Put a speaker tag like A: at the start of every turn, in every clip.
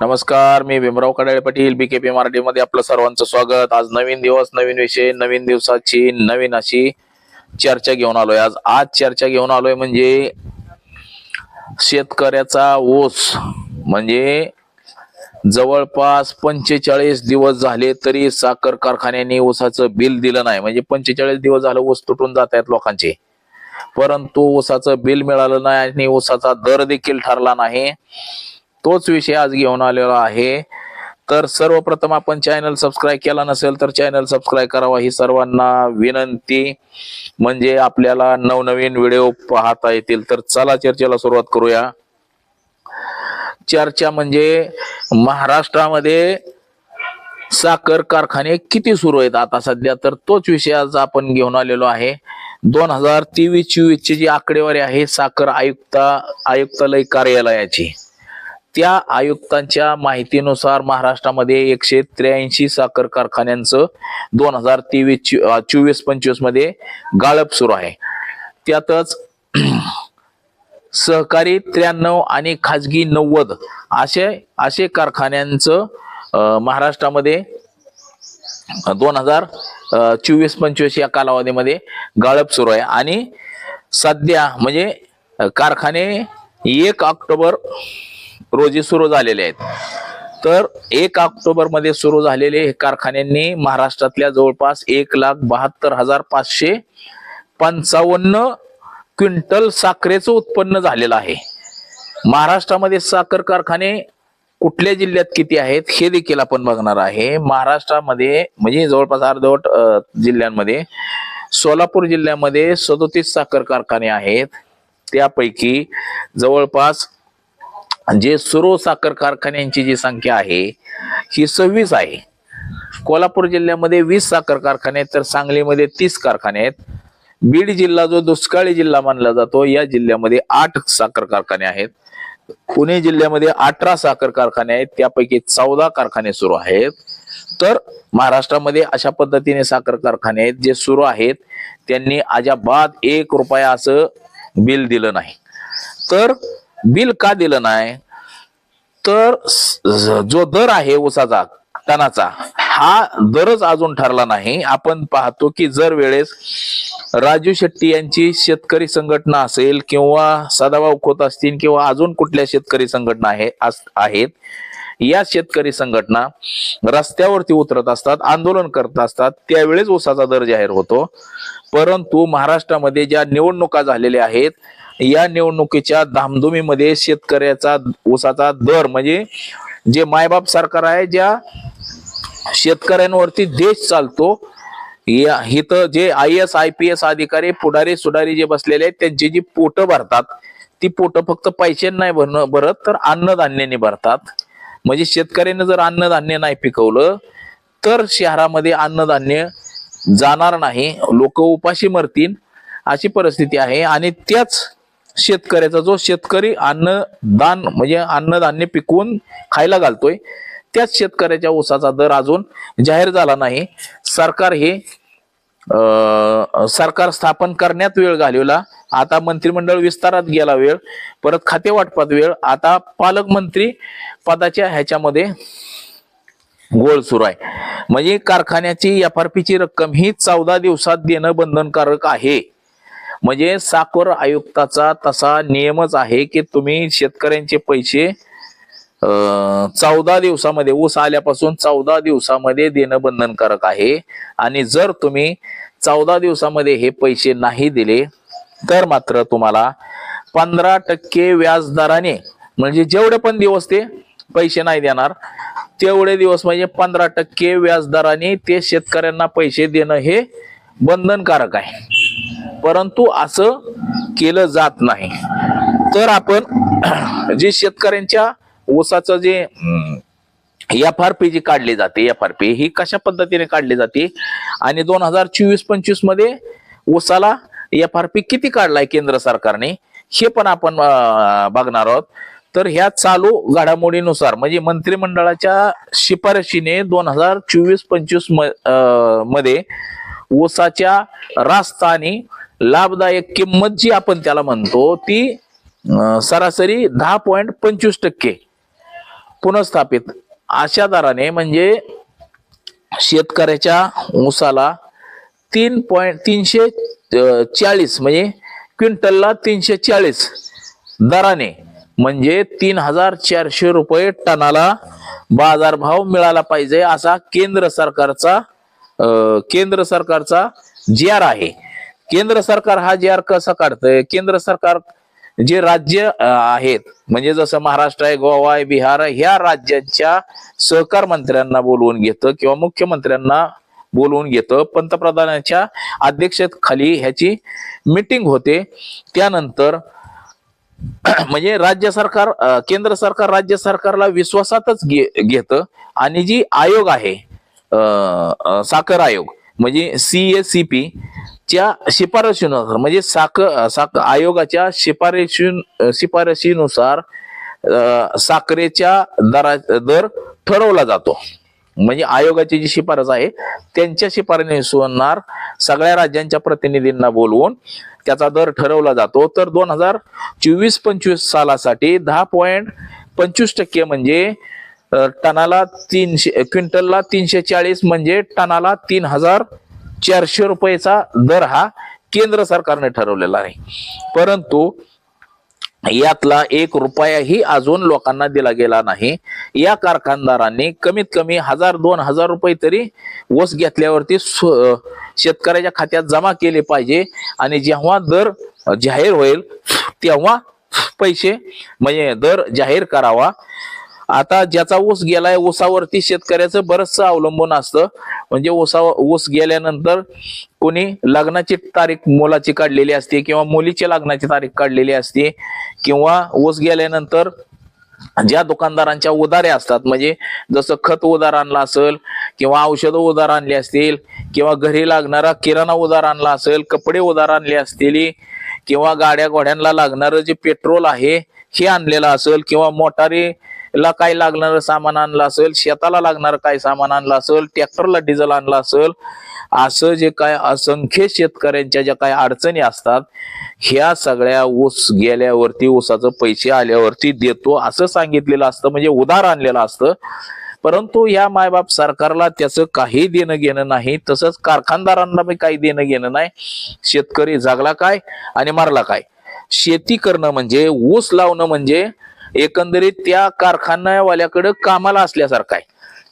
A: नमस्कार मी भीमराव कडाळे पाटील बी के मराठी मध्ये आपलं सर्वांचं स्वागत. आज नवीन दिवस नवीन विषय नवीन दिवसाची नवीन अशी चर्चा घेऊन आलोय. आज आज चर्चा घेऊन आलोय म्हणजे शेतकऱ्याचा ऊस म्हणजे जवळपास पंचेचाळीस दिवस झाले तरी साखर कारखान्याने ऊसाचं बिल दिलं नाही. म्हणजे पंचेचाळीस दिवस झालं ऊस तुटून जात आहेत लोकांचे. परंतु ऊसाचं बिल मिळालं नाही आणि ऊसाचा दर देखील ठरला नाही. तोच विषय आज घेऊन आलेला आहे. तर सर्वप्रथम आपण चॅनल सबस्क्राईब केला नसेल तर चॅनल सबस्क्राईब करावा. ही सर्वांना विनंती. म्हणजे आपल्याला नवनवीन व्हिडिओ पाहता येतील. तर चला चर्चेला सुरुवात करूया. चर्चा म्हणजे महाराष्ट्रामध्ये साखर कारखाने किती सुरू आहेत आता सध्या? तर तोच विषय आज आपण घेऊन आलेलो आहे. दोन हजार तेवीस चोवीसची जी आकडेवारी आहे साखर आयुक्ता आयुक्तालय कार्यालयाची. त्या आयुक्तांच्या माहितीनुसार महाराष्ट्रामध्ये एकशे त्र्याऐंशी साखर कारखान्यांचं दोन हजार तेवीस चोवीस पंचवीसमध्ये गाळप सुरू आहे. त्यातच सहकारी त्र्याण्णव आणि खाजगी नव्वद असे असे कारखान्यांचं महाराष्ट्रामध्ये दोन हजार चोवीस पंचवीस या कालावधीमध्ये गाळप सुरू आहे. आणि सध्या म्हणजे कारखाने एक ऑक्टोबर रोजी सुरू झालेले आहेत. तर एक ऑक्टोबरमध्ये सुरू झालेले हे कारखान्यांनी महाराष्ट्रातल्या जवळपास एक लाख बहात्तर हजार पाचशे पंचावन्न क्विंटल साखरेचं उत्पन्न झालेलं आहे. महाराष्ट्रामध्ये साखर कारखाने कुठल्या जिल्ह्यात किती आहेत हे देखील आपण बघणार आहे. महाराष्ट्रामध्ये म्हणजे जवळपास अर्धवट जिल्ह्यांमध्ये सोलापूर जिल्ह्यामध्ये सदोतीस साखर कारखाने आहेत. त्यापैकी जवळपास जे सुरो साखर कारखान्यांची जी संख्या आहे ही सव्वीस आहे. कोल्हापूर जिल्ह्यामध्ये वीस साखर कारखाने आहेत तर सांगलीमध्ये तीस कारखाने आहेत. बीड जिल्हा जो दुष्काळी जिल्हा मानला जातो या जिल्ह्यामध्ये आठ साखर कारखाने आहेत. पुणे जिल्ह्यामध्ये अठरा साखर कारखाने आहेत त्यापैकी चौदा कारखाने सुरू आहेत. तर महाराष्ट्रामध्ये अशा पद्धतीने साखर कारखाने आहेत जे सुरू आहेत. त्यांनी अजाबाद एक रुपया असं बिल दिलं नाही. तर बिल का दिलं नाही? तर जो दर आहे ऊसाचा तणाचा हा दरच अजून ठरला नाही. आपण पाहतो की जर वेळेस राजू शेट्टी यांची शेतकरी संघटना असेल किंवा सदाभाऊ खोत असतील किंवा अजून कुठल्या शेतकरी संघटना आहे आहेत या शेतकरी संघटना रस्त्यावरती उतरत असतात आंदोलन करत असतात त्यावेळेस ऊसाचा दर जाहीर होतो. परंतु महाराष्ट्रामध्ये ज्या निवडणुका झालेल्या आहेत या निवडणुकीच्या धामधुमीमध्ये शेतकऱ्याचा ऊसाचा दर म्हणजे जे मायबाप सरकार आहे ज्या शेतकऱ्यांवरती देश चालतो या इथं जे I S I P S अधिकारी पुढारी सुडारी जे बसलेले आहेत त्यांची जी पोटं भरतात ती पोटं फक्त पैसे नाही भरणं भरत तर अन्नधान्याने भरतात. म्हणजे शेतकऱ्याने जर अन्नधान्य नाही पिकवलं तर शहरामध्ये अन्नधान्य जाणार नाही. लोक उपाशी मरतील अशी परिस्थिती आहे. आणि त्याच शेतकऱ्याचा जो शेतकरी अन्नदान म्हणजे अन्नधान्य पिकवून खायला घालतोय त्याच शेतकऱ्याच्या ऊसाचा दर अजून जाहीर झाला नाही. सरकार हे सरकार स्थापन करण्यात वेळ घालवला. आता मंत्रिमंडळ विस्तारात गेला वेळ परत खाते वाटपात वेळ. आता पालकमंत्री पदाच्या ह्याच्यामध्ये गोळ सुरू आहे. म्हणजे कारखान्याची एफ आर पीची रक्कम ही चौदा दिवसात देणं बंधनकारक आहे. म्हणजे साखर आयुक्ताचा तसा नियमच आहे की तुम्ही शेतकऱ्यांचे पैसे चौदा दिवसामध्ये ऊस आल्यापासून चौदा दिवसामध्ये देणं बंधनकारक आहे. आणि जर तुम्ही चौदा दिवसामध्ये हे पैसे नाही दिले तर मात्र तुम्हाला पंधरा टक्के व्याजदराने म्हणजे जेवढे पण दिवस ते पैसे नाही देणार तेवढे दिवस म्हणजे पंधरा टक्के व्याजदराने ते शेतकऱ्यांना पैसे देणं हे बंधनकारक आहे. परंतु असं केलं जात नाही. तर आपण जे शेतकऱ्यांच्या ऊसाचं जे एफ आर पी जी काढली जाते एफ आर पी ही कशा पद्धतीने काढली जाते? आणि दोन हजार चोवीस पंचवीसमध्ये ऊसाला एफ आर पी किती काढलाय केंद्र सरकारने? हे पण आपण बघणार आहोत. तर ह्या चालू घडामोडीनुसार म्हणजे मंत्रिमंडळाच्या शिफारशीने दोन हजार चोवीस पंचवीसमध्ये ऊसाच्या रास्तानी आणि लाभदायक किंमत जी आपण त्याला म्हणतो ती सरासरी दहा पॉईंट पंचवीस टक्के पुनर्स्थापित. अशा दराने म्हणजे शेतकऱ्याच्या ऊसाला तीन पॉईंट तीनशे चाळीस म्हणजे क्विंटलला तीनशे चाळीस दराने म्हणजे तीन हजार चारशे रुपये टनाला बाजारभाव मिळाला पाहिजे असा केंद्र सरकारचा केंद्र सरकारचा जी आर आहे. केंद्र सरकार हा जी आर कसा काढतंय? केंद्र सरकार जे राज्य आहेत म्हणजे जसं महाराष्ट्र आहे गोवा आहे बिहार आहे ह्या राज्यांच्या सहकार मंत्र्यांना बोलवून घेतं किंवा मुख्यमंत्र्यांना बोलवून घेतं. पंतप्रधानांच्या अध्यक्षतेखाली ह्याची मिटिंग होते. त्यानंतर म्हणजे राज्य सरकार केंद्र सरकार राज्य सरकारला विश्वासातच घे- घेतं. आणि जी आयोग आहे साखर आयोग म्हणजे सी एस सी पी च्या शिफारशीनुसार म्हणजे साखर साख आयोगाच्या शिफारशी शिफारशीनुसार साखरेच्या दरा दर ठरवला जातो. म्हणजे आयोगाची जी शिफारस आहे त्यांच्या शिफारशीनुसार सगळ्या राज्यांच्या प्रतिनिधींना बोलवून त्याचा दर ठरवला जातो. तर दोन हजार चोवीस पंचवीस सालासाठी दहा पॉईंट पंचवीस टक्के म्हणजे टनाला तीनशे क्विंटलला तीनशे चाळीस म्हणजे टनाला तीन हजार चारशे रुपयेचा दर हा केंद्र सरकारने ठरवलेला आहे. परंतु यातला एक रुपयाही अजून लोकांना दिला गेला नाही. या कारखानदारांनी कमीत कमी हजार दोन हजार रुपये तरी वस घेतल्यावरती शेतकऱ्याच्या खात्यात जमा केले पाहिजे आणि जेव्हा दर जाहीर होईल तेव्हा पैसे म्हणजे दर जाहीर करावा. आता ज्याचा ऊस गेलाय ऊसावरती शेतकऱ्याचं बरंचसं अवलंबून असतं. म्हणजे ऊसा ऊस गेल्यानंतर कोणी लग्नाची तारीख मुलाची काढलेली असते किंवा मुलीची लग्नाची तारीख काढलेली असते किंवा ऊस गेल्यानंतर ज्या दुकानदारांच्या उधारे असतात म्हणजे जसं खत उधार आणला असेल किंवा औषधं उधार आणली असतील किंवा घरी लागणारा किराणा उधार आणला असेल कपडे उधार आणले असतील किंवा गाड्या घोड्यांना लागणारं जे पेट्रोल आहे हे आणलेलं असेल किंवा मोटारी ला काय लागणार? सामान आणलं असेल शेताला लागणार काय सामान आणलं असेल ट्रॅक्टरला डिझेल आणलं असेल असं जे काय असंख्य शेतकऱ्यांच्या ज्या काही अडचणी असतात ह्या सगळ्या ऊस गेल्यावरती ऊसाचं पैसे आल्यावरती देतो असं सांगितलेलं असतं म्हणजे उधार आणलेलं असतं. परंतु या मायबाप सरकारला त्याचं काही देणं घेणं नाही तसंच कारखानदारांना बी काही देणं घेणं नाही. शेतकरी जागला काय आणि मारला काय? शेती करणं म्हणजे ऊस लावणं म्हणजे एकंदरीत त्या कारखान्यावाल्याकडे कामाला असल्यासारखं आहे.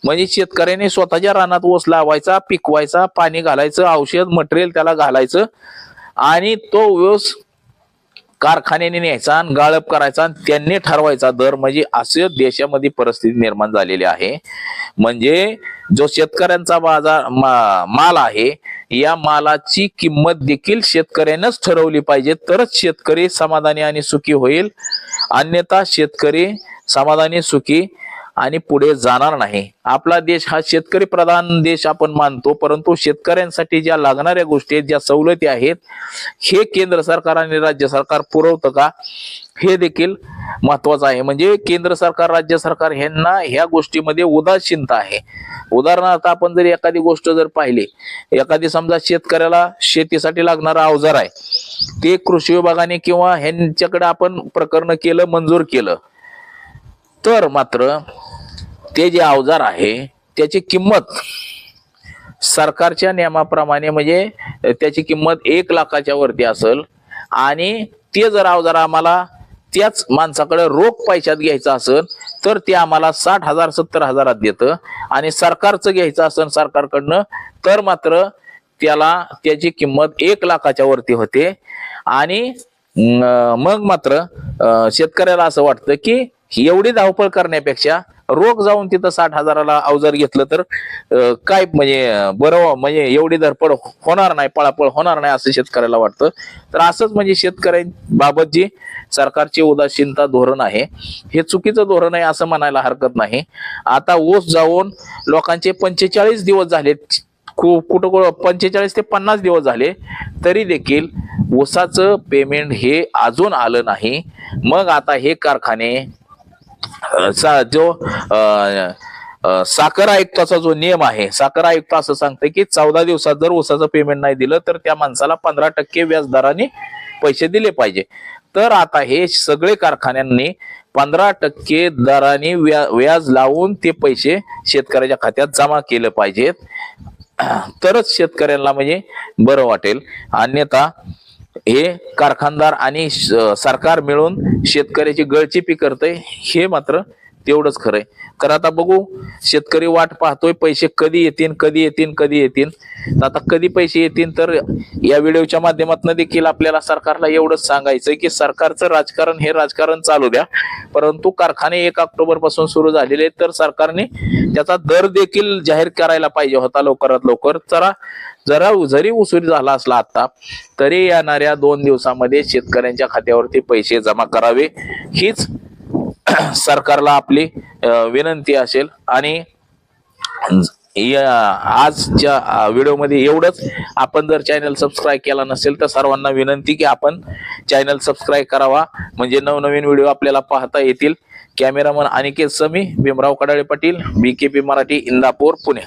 A: म्हणजे शेतकऱ्याने स्वतःच्या रानात ओस लावायचा पिकवायचा पाणी घालायचं औषध मटेरियल त्याला घालायचं. आणि तो ऊस कारखान्याने न्यायचा आणि गाळप करायचा आणि त्यांनी ठरवायचा दर म्हणजे असे देशामध्ये परिस्थिती निर्माण झालेली आहे. म्हणजे जो शेतकऱ्यांचा बाजार मा- माल आहे या मालाची किंमत देखील शेतकऱ्यानंच ठरवली पाहिजे. तरच शेतकरी समाधानी आणि सुखी होईल. अन्यथा शेतकरी समाधानी सुखी आणि पुढे जाणार नाही. आपला देश हा शेतकरी प्रधान देश आपण मानतो परंतु शेतकऱ्यांसाठी ज्या लागणाऱ्या गोष्टी आहेत ज्या सवलती आहेत हे केंद्र सरकार आणि राज्य सरकार पुरवतं का? हे देखील महत्वाचं आहे. म्हणजे केंद्र सरकार राज्य सरकार ह्यांना ह्या गोष्टीमध्ये उदासीनता आहे. उदाहरणार्थ आपण जर एखादी गोष्ट जर पाहिली एखादी समजा शेतकऱ्याला शेतीसाठी लागणारा अवजार आहे ते कृषी विभागाने किंवा ह्यांच्याकडे आपण प्रकरण केलं मंजूर केलं तर मात्र ते जे अवजार आहे त्याची किंमत सरकारच्या नियमाप्रमाणे म्हणजे त्याची किंमत एक लाखाच्या वरती असेल आणि ते जर अवजार आम्हाला त्याच माणसाकडे रोख पैशात घ्यायचं असेल तर ते आम्हाला साठ हजार सत्तर हजारात देतं. आणि सरकारचं घ्यायचं असेल सरकारकडनं तर मात्र त्याला त्याची किंमत एक लाखाच्या वरती होते. आणि मग मात्र शेतकऱ्याला असं वाटतं की एवढी धावपळ करण्यापेक्षा रोख जाऊन तिथं साठ हजाराला अवजार घेतलं तर काय म्हणजे बरं म्हणजे एवढी धरपड होणार नाही पळापळ होणार नाही असं शेतकऱ्याला वाटतं. तर असंच म्हणजे शेतकऱ्यांबाबत जी सरकारची उदासीनता धोरण आहे. हे चुकीचं धोरण आहे असं म्हणायला हरकत नाही. आता ऊस जाऊन लोकांचे पंचेचाळीस दिवस झाले. कु- कुठं कुठं पंचेचाळीस ते पन्नास दिवस झाले. तरी देखील ऊसाचं पेमेंट हे अजून आलं नाही. मग आता हे कारखाने सा- जो साखर आयुक्ताचा जो नियम आहे साखर आयुक्त असं सांगते की चौदा दिवसात जर ऊसाचं पेमेंट नाही दिलं तर त्या माणसाला पंधरा टक्के व्याजदराने पैसे दिले पाहिजे. तर आता हे सगळे कारखान्यांनी पंधरा टक्के दराने व्या व्याज लावून ते पैसे शेतकऱ्याच्या खात्यात जमा केलं पाहिजेत. तरच शेतकऱ्यांना म्हणजे बरं वाटेल. अन्यथा हे कारखानदार आणि सरकार मिळून शेतकऱ्याची गळचिपी करते हे मात्र तेवढंच खरंय. तर आता बघू शेतकरी वाट पाहतोय पैसे कधी येतील कधी येतील कधी येतील. आता कधी पैसे येतील तर या व्हिडिओच्या माध्यमातून देखील आपल्याला सरकारला एवढंच सांगायचंय की सरकारचं राजकारण हे राजकारण चालू द्या. परंतु कारखाने एक ऑक्टोबरपासून सुरू झालेले आहेत तर सरकारने त्याचा दर देखील जाहीर करायला पाहिजे होता लवकरात लवकर. जरा जरा जरी उसूर झाला असला आता तरी येणाऱ्या दोन दिवसामध्ये शेतकऱ्यांच्या खात्यावरती पैसे जमा करावे. हीच सरकारला आपली विनंती असेल. आणि आजच्या व्हिडिओमध्ये एवढंच. आपण जर चॅनल सबस्क्राईब केला नसेल तर सर्वांना विनंती की आपण चॅनल सबस्क्राईब करावा. म्हणजे नवनवीन व्हिडिओ आपल्याला पाहता येतील. Cameraman Aniket Sami Bhimrao Kadale Patil BKP Marathi Indapur Pune.